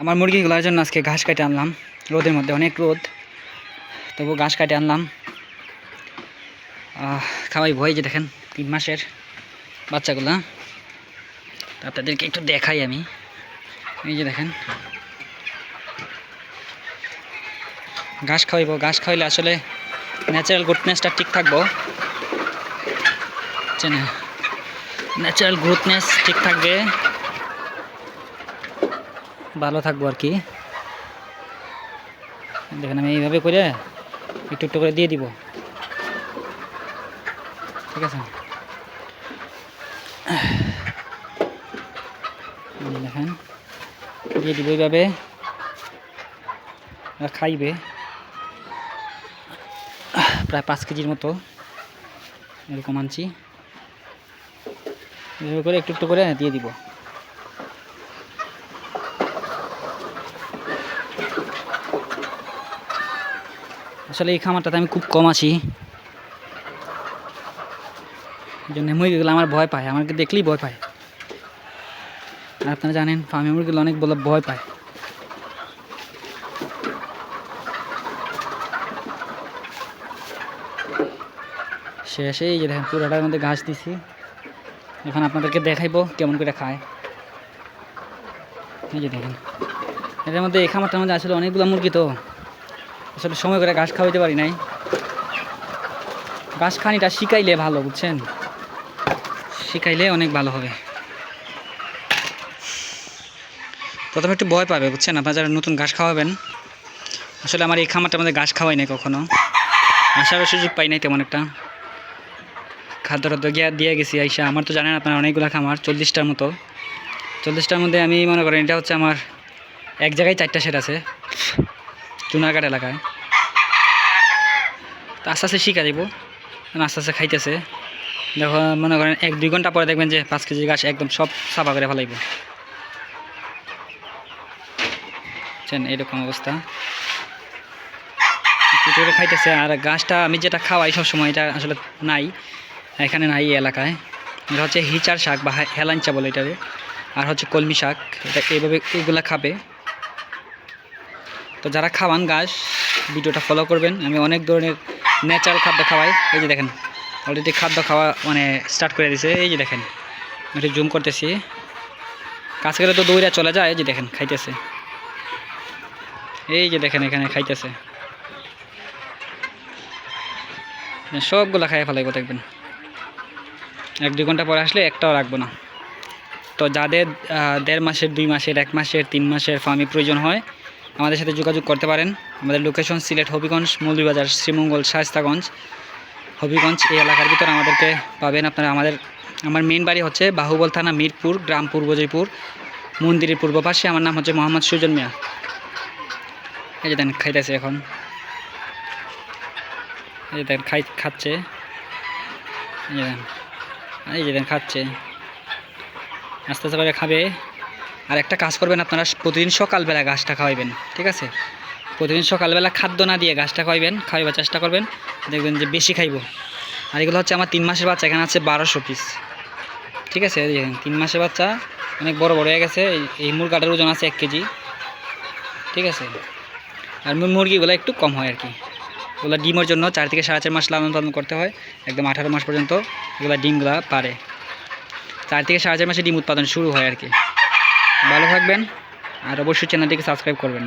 আমার মুরগিগুলোর জন্য আজকে ঘাস কাটে আনলাম। রোদের মধ্যে অনেক রোদ। তবু ঘাস কাটে আনলাম। খাওয়াই ভয় যে দেখেন, তিন মাসের বাচ্চাগুলা। আপনাদেরকে একটু দেখাই আমি। এই যে দেখেন। ঘাস খাওয়াইব, ঘাস খাওয়াইলে আসলে ন্যাচারাল গ্রোথনেসটা ঠিক থাকব। ন্যাচারাল গ্রোথনেস ঠিক থাকবে। ভালো থাকব আর কি। দেখেন আমি এইভাবে করে একটু একটু করে দিয়ে দিব। ঠিক আছে? দেখেন, দিয়ে দিব এইভাবে। খাইবে। প্রায় পাঁচ কেজির মতো এরকম আনছি। এভাবে করে একটু একটু করে দিয়ে দিব। আসলে এই খামারটাতে আমি খুব কম এই জন্য মুরগিগুলো আমার ভয় পায়, আমাকে দেখলেই ভয় পায়। আর আপনারা জানেন ফার্মে মুরগিগুলো অনেক বলে ভয় পায়। শেষে এই যে দেখেন, পুরোটার মধ্যে ঘাস দিছি। এখন আপনাদেরকে দেখাইবো কেমন করে খায়। এই যে দেখেন এটার মধ্যে এই খামারটার মধ্যে আসলে অনেকগুলো মুরগি তো। আসলে সময় করে ঘাস খাওয়াইতে পারি নাই। ঘাস খানিটা শিখাইলে ভালো, বুঝছেন? শিখাইলে অনেক ভালো হবে। প্রথমে একটু ভয় পাবে, বুঝছেন? আপনারা যারা নতুন ঘাস খাওয়াবেন, আসলে আমার এই খামারটা আমাদের ঘাস খাওয়াই নাই কখনো। আসারও সুযোগ পাই নাই তেমন একটা। খাদ্য টাদ্য গিয়া দিয়ে গেছি, আইসা। আমার তো জানেন আপনার অনেকগুলো খামার, চল্লিশটার মতো। চল্লিশটার মধ্যে আমি মনে করেন এটা হচ্ছে আমার এক জায়গায় চারটা সেট আছে। চুনারঘাট এলাকায়। তো আস্তে আস্তে শিখা যাব আস্তে আস্তে খাইতেছে। দেখো, মনে করেন এক দুই ঘণ্টা পরে দেখবেন যে পাঁচ কেজি গাছ একদম সব সাফা করে ফেলাইব। বুঝছেন? এরকম অবস্থা। একটু খাইতেছে। আর গাছটা আমি যেটা খাওয়াই সবসময়, এটা আসলে নাই। এখানে নাই এলাকায়। এটা হচ্ছে হিচার শাক বা হেলাঞ্চা বলে এটারে আর হচ্ছে কলমি শাক। এটা এইভাবে এইগুলা খাবে। তো যারা খাওয়ান গাছ, ভিডিওটা ফলো করবেন। আমি অনেক ধরনের ন্যাচারাল খাদ্য খাওয়াই। এই যে দেখেন অলরেডি খাদ্য খাওয়া মানে স্টার্ট করে দিছে। এই যে দেখেন একটু জুম করতেছি। কাছে গেলে তো দৌড়া চলে যায়। এই যে দেখেন, খাইতেছে। এই যে দেখেন, এখানে খাইতেছে। সবগুলা খাইয়ে ফেলাইব, দেখবেন। এক দুই ঘণ্টা পরে আসলে একটাও রাখব না। তো যাদের দেড় মাসের, দুই মাসের, এক মাসের, তিন মাসের ফার্মি প্রয়োজন হয় আমাদের সাথে যোগাযোগ করতে পারেন। আমাদের লোকেশন সিলেট হবিগঞ্জ, মৌলভীবাজার, শ্রীমঙ্গল, শায়স্তাগঞ্জ। হবিগঞ্জ এই এলাকার ভিতরে আমাদেরকে পাবেন আপনারা আমাদের আমার মেন বাড়ি হচ্ছে বাহুবল থানা মিরপুর, গ্রাম পূর্ব জয়পুর, মন্দিরের পূর্ব পাশে। আমার নাম হচ্ছে মোহাম্মদ সুজন মিয়া। এই যে দেন, খাইতেছে এখন। এই যে দেন, খাই খাচ্ছে। এই যে দেন, এই যে দেন, খাচ্ছে। আস্তে আস্তে করে খাবে। আর একটা কাজ করবেন আপনারা, প্রতিদিন সকালবেলা গাছটা খাওয়াইবেন, ঠিক আছে? প্রতিদিন সকালবেলা খাদ্য না দিয়ে গাছটা খাওয়াইবেন, খাওয়াইবার চেষ্টা করবেন, দেখবেন যে বেশি খাইব। আর এগুলো হচ্ছে আমার তিন মাসের বাচ্চা, এখানে আছে বারোশো পিস ঠিক আছে? তিন মাসের বাচ্চা, অনেক বড় বড় হয়ে গেছে, এই- মুরগাটার ওজন আছে এক কেজি, ঠিক আছে? আর মুরগিগুলো একটু কম হয় আর কি। ওগুলো ডিমের জন্য চার থেকে সাড়ে চার মাস লালন পালন করতে হয়, একদম আঠারো মাস পর্যন্ত এগুলো ডিমগুলা পারে। চার থেকে সাড়ে চার মাসে ডিম উৎপাদন শুরু হয় আর কি। ভালো থাকবেন আর অবশ্যই চ্যানেলটিকে সাবস্ক্রাইব করবেন।